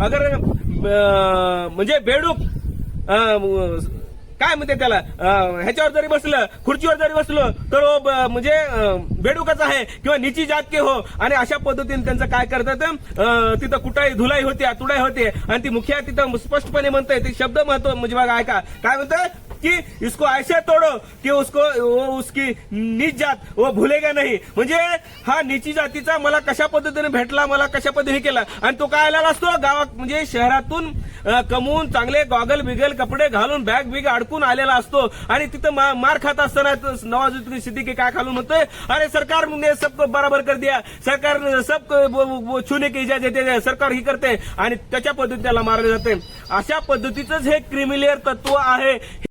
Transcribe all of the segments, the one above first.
अगर म्हणजे बेडूक काय म्हणते त्याला ह्याच्यावर जरी बसलं खुर्चीवर जरी बसलो तर म्हणजे बेडूकच आहे किंवा निची जात के हो. आणि अशा पद्धतीने त्यांचं काय करतात तिथं कुठाई धुलाई होते तुडाई होते आणि ती मुखिया तिथं स्पष्टपणे म्हणते ते शब्द महत्त्व म्हणजे बघा ऐका. काय म्हणतं कि इसको ऐसे तोडो कि उसको वो उसकी नीच जात वो भुलेगा नाही. म्हणजे हा नीची जातीचा मला कशा पद्धतीने भेटला मला कशा पद्धतीने केला? आणि तो काय आलेला असतो? गावात म्हणजे शहरातून कमवून चांगले गॉगल बिगल कपडे घालून बॅग बिग अडकून आलेला असतो. आणि तिथं मा- मार खात असताना नवाजुद्दीन सिद्दीकी काय खालून म्हणतोय? अरे सरकार ने सबको बराबर कर दिया. सरकार सब छूने की इजाजत देते सरकार ही करते. आणि त्याच्या पद्धतीला त्याला मारले जाते. अशा पद्धतीचंच हे क्रिमिलियर तत्व आहे.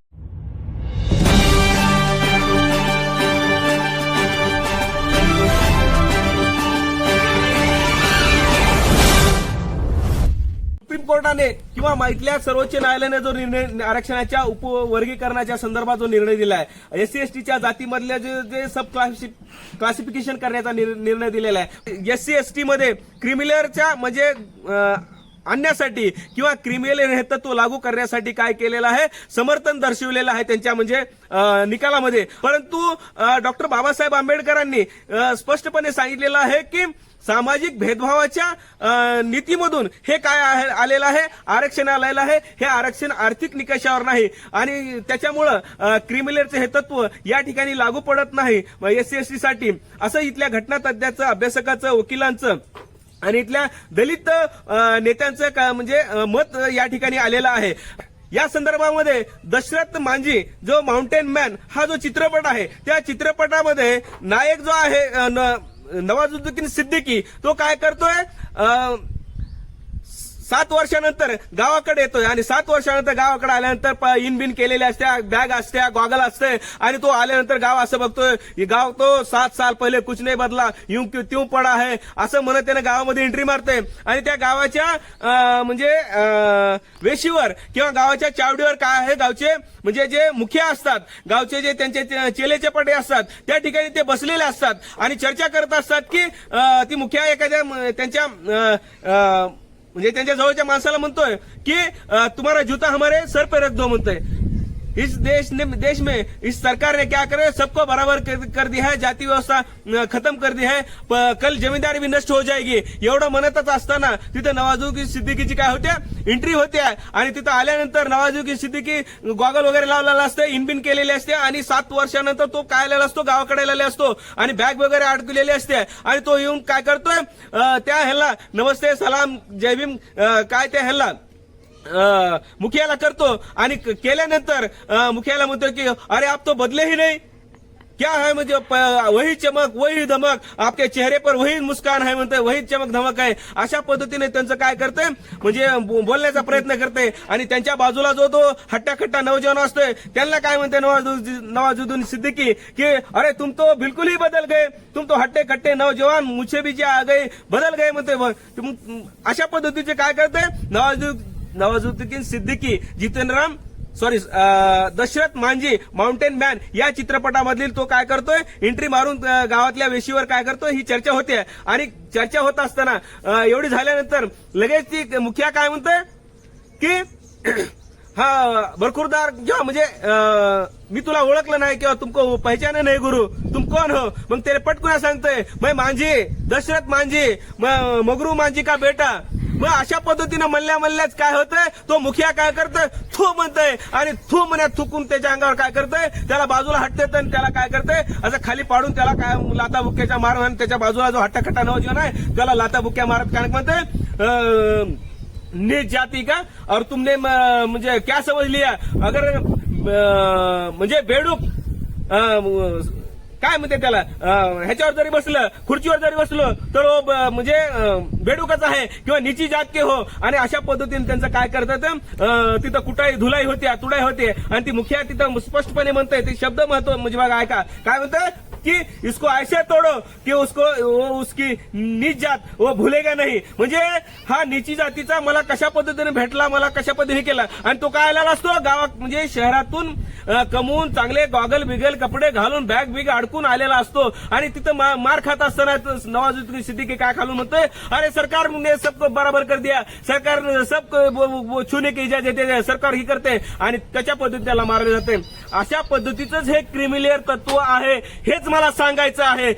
कोर्टाने किंवा इथल्या सर्वोच्च न्यायालयाने जो निर्णय आरक्षणाच्या उपवर्गीकरणाच्या संदर्भात जो निर्णय दिला आहे एससी एसटीच्या जातीमधल्या जे जे सब क्लासी क्लासिफिकेशन करण्याचा निर्णय दिलेला आहे. एससी एसटी मध्ये क्रिमिलियरच्या म्हणजे आणण्यासाठी किंवा क्रिमिनल हे लागू करण्यासाठी काय केलेलं आहे समर्थन दर्शवलेलं आहे त्यांच्या म्हणजे निकालामध्ये. परंतु डॉक्टर बाबासाहेब आंबेडकरांनी स्पष्टपणे सांगितलेलं आहे की सामाजिक भेदभावाच्या नीतीमधून हे काय आलेलं आहे? आरक्षण आलेलं आहे. हे आरक्षण आर्थिक निकषावर नाही. आणि त्याच्यामुळं अं, हे तत्व या ठिकाणी लागू पडत नाही. एससी एसटी साठी. असं इथल्या घटना तज्ञाचं अभ्यासकाचं वकिलांचं आणि इथल्या दलित नेत्यांचं का- म्हणजे मत या ठिकाणी आलेलं आहे. या संदर्भामध्ये दशरथ मांझी जो माउंटेन मॅन हा जो चित्रपट आहे त्या चित्रपटामध्ये नायक जो आहे न- नवाजुद्दीन सिद्दीकी तो काय करतोय? अं, सात वर्षानंतर गावाकडे येतोय आणि सात वर्षानंतर गावाकडे आल्यानंतर प- इन बिन केलेल्या असत्या बॅग असत्या गॉगल असते आणि तो आल्यानंतर गाव असं बघतोय गाव तो सात साल पहिले कुछ नाही बदला यूं क्यों त्यों पडा आहे असं म्हणत त्याने गावामध्ये एंट्री मारते आणि त्या गावाच्या म्हणजे वेशीवर किंवा गावाच्या चावडीवर काय आहे गावचे म्हणजे जे मुखिया असतात गावचे जे त्यांचे चेलेचे पटे असतात त्या ठिकाणी ते बसलेले असतात आणि चर्चा करत असतात की ती मुखिया एखाद्या त्यांच्या म्हणजे त्यांच्या जवळच्या माणसाला म्हणतोय की तुम्हाला जूता हमारे सर पे रख दो म्हणतोय. इस देश ने देश में इस सरकार ने क्या करे? सबको बराबर कर, कर दिया है जाति व्यवस्था खत्म कर दी है। प- कल जमीनदारी भी नष्ट हो जाएगी। एवढं म्हणतच असताना तिथं नवाजुद्दीन सिद्दीकीची काय होत्या? एंट्री होत्या. आणि तिथं आल्यानंतर नवाजुद्दीन सिद्दीकी गॉगल वगैरे लावलेला असते इनबिन केलेले असते आणि सात वर्षानंतर तो काय आलेला असतो गावाकडे आलेला असतो आणि बॅग वगैरे अडकलेली असते. आणि तो येऊन काय करतोय? त्या ह्याला नमस्ते सलाम जय भीम काय त्या ह्याला मुखियाला करतो आणि केल्यानंतर मुखियाला म्हणतो की अरे आप तो बदले ही नाही. क्या है म्हणजे वही चमक वही धमक? आपके चेहरे पर वही मुस्कान है म्हणते वही चमक धमक आहे. अशा पद्धतीने त्यांचं काय करते? म्हणजे बोलण्याचा प्रयत्न करते. आणि त्यांच्या बाजूला जो तो हट्टाखट्टा नवजवान असतोय त्यांना काय म्हणते नवाजुद्दीन नवाजुद्दीन सिद्दीकी? की अरे तुम तो बिलकुल ही बदल गए. तुम तो हट्टे खट्टे नवजवान मुझे भी जे आ गए बदल गए. म्हणते अशा पद्धतीचे काय करते? Nawazuddin Nawazuddin Siddiqui जितेंद्राम sorry Dashrath Manjhi mountain man या चित्रपटामधील तो काय करतोय? एंट्री मारून गावातल्या वेशीवर काय करतोय? ही चर्चा होते आणि चर्चा होत असताना एवढी झाल्यानंतर लगेच ती मुखिया काय म्हणतोय? की हा बरखुरदार किंवा म्हणजे मी तुला ओळखलं नाही किंवा तुमको पहचाने नाही गुरु तुम कोण हो? मग तेरे पटकुना सांगतोय मै मांझी दशरथ मांझी मगरू मांझी का बेटा? मग अशा पद्धतीनं म्हणल्या म्हणल्याच काय होतंय? तो मुखिया काय करतोय? थू म्हणतय. आणि थू म्हणत थुकून त्याच्या अंगावर काय करतोय? त्याला बाजूला हटते आणि त्याला काय करतंय? असं खाली पाडून त्याला काय लाता बुक्क्याच्या मारून आणि त्याच्या बाजूला जो हट्टाखट्टा नवजवान आहे त्याला लाता बुक्क्या मारत काय म्हणतोय? अं, जाती का? और तुमने म- म्हणजे क्या समज लिया अगर म्हणजे बेडूक काय म्हणते त्याला? ह्याच्यावर जरी बसलं खुर्चीवर जरी बसलो तर म्हणजे बेडूकच आहे किंवा निची जात के हो. आणि अशा पद्धतीने त्यांचं काय करतात तिथं कुठाई धुलाई होते तुडाई होते. आणि ती मुखिया तिथं स्पष्टपणे म्हणते ते शब्द महत्त्व म्हणजे बघा ऐका. काय म्हणतंय? कि इसको ऐसे तोडो कि उसको वो उसकी नीच जात वो भुलेगा नाही। म्हणजे हा नीची जातीचा मला कशा पद्धतीने भेटला मला कशा पद्धतीने केला? आणि तो काय आलेला असतो? गावात म्हणजे शहरातून कमवून चांगले गॉगल बिगल कपडे घालून बॅग बिग अडकून आलेला असतो. आणि तिथं मा- मार खात असताना नवाजुद्दीन सिद्दीकी काय खालून म्हणतोय? अरे सरकार ने सबको बराबर कर दिया. सरकार सब छूने की इजाजत देते सरकार ही करते आणि त्याच्या पद्धतीला त्याला मारले जाते? अशा पद्धतीचंच हे क्रिमिलियर तत्व आहे. हेच मला सांगायचं आहे.